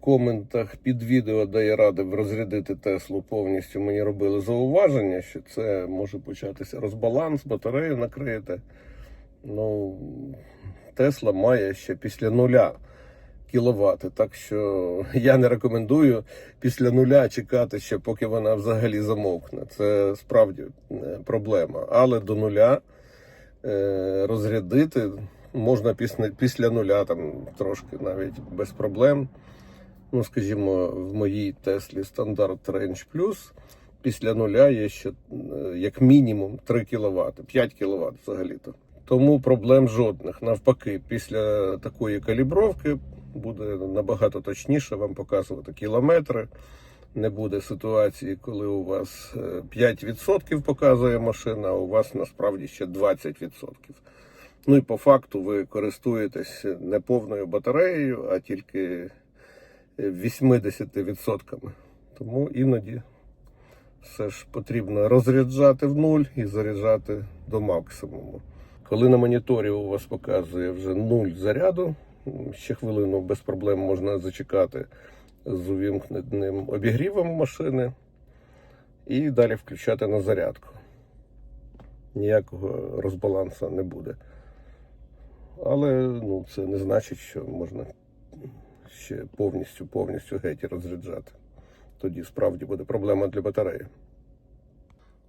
коментах під відео, де я радив розрядити Теслу повністю, мені робили зауваження, що це може початися розбаланс, батарею накрити. Ну, Тесла має ще після нуля кіловати. Так що я не рекомендую після нуля чекати ще, поки вона взагалі замовкне. Це справді е, проблема. Але до нуля е, розрядити можна після, після нуля, там трошки навіть без проблем. Ну, скажімо, в моїй Теслі стандарт Range Plus після нуля є ще е, як мінімум 3 кВт, 5 кВт взагалі-то. Тому проблем жодних. Навпаки, після такої калібровки буде набагато точніше вам показувати кілометри. Не буде ситуації, коли у вас е, 5% показує машина, а у вас насправді ще 20%. Ну і по факту ви користуєтесь не повною батареєю, а тільки 80%. Тому іноді все ж потрібно розряджати в нуль і заряджати до максимуму. Коли на моніторі у вас показує вже нуль заряду, ще хвилину без проблем можна зачекати з увімкненим обігрівом машини і далі включати на зарядку. Ніякого розбалансу не буде. Але ну, це не значить, що можна ще повністю повністю геть розряджати. Тоді справді буде проблема для батареї.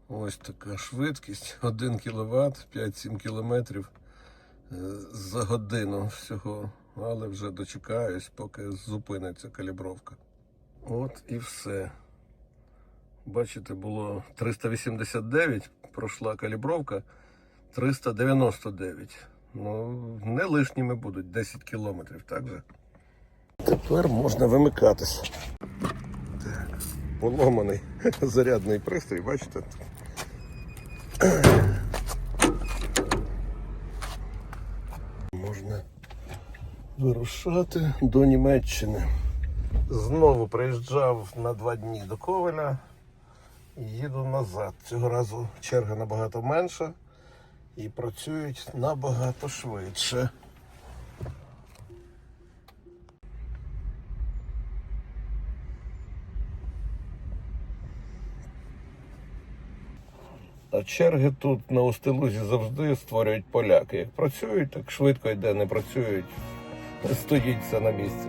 Ось така швидкість 1 кВт, 5-7 км за годину всього. Але вже дочекаюсь, поки зупиниться калібровка. От і все. Бачите, було 389, пройшла калібровка 399. Ну, не лишніми будуть 10 кілометрів, так же? Тепер можна вимикатися. Так, поломаний зарядний пристрій, бачите? Можна вирушати до Німеччини. Знову приїжджав на два дні до Ковеля і їду назад. Цього разу черга набагато менша і працюють набагато швидше. А черги тут на Устилузі завжди створюють поляки. Як працюють, так швидко йде, не працюють, стоїть все на місці.